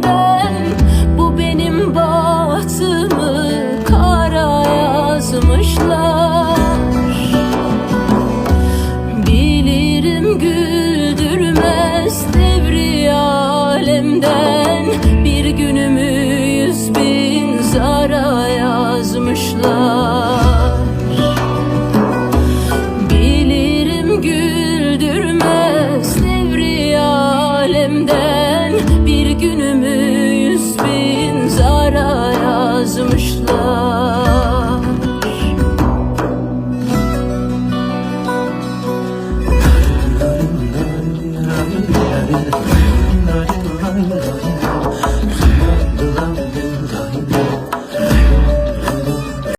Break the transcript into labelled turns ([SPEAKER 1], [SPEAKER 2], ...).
[SPEAKER 1] giden Bu benim bahtımı kara yazmışlar. Bilirim güldürmez devri alemden. Bir günümü yüz bin zara yazmışlar. Bilirim güldürmez devri alemden. kadar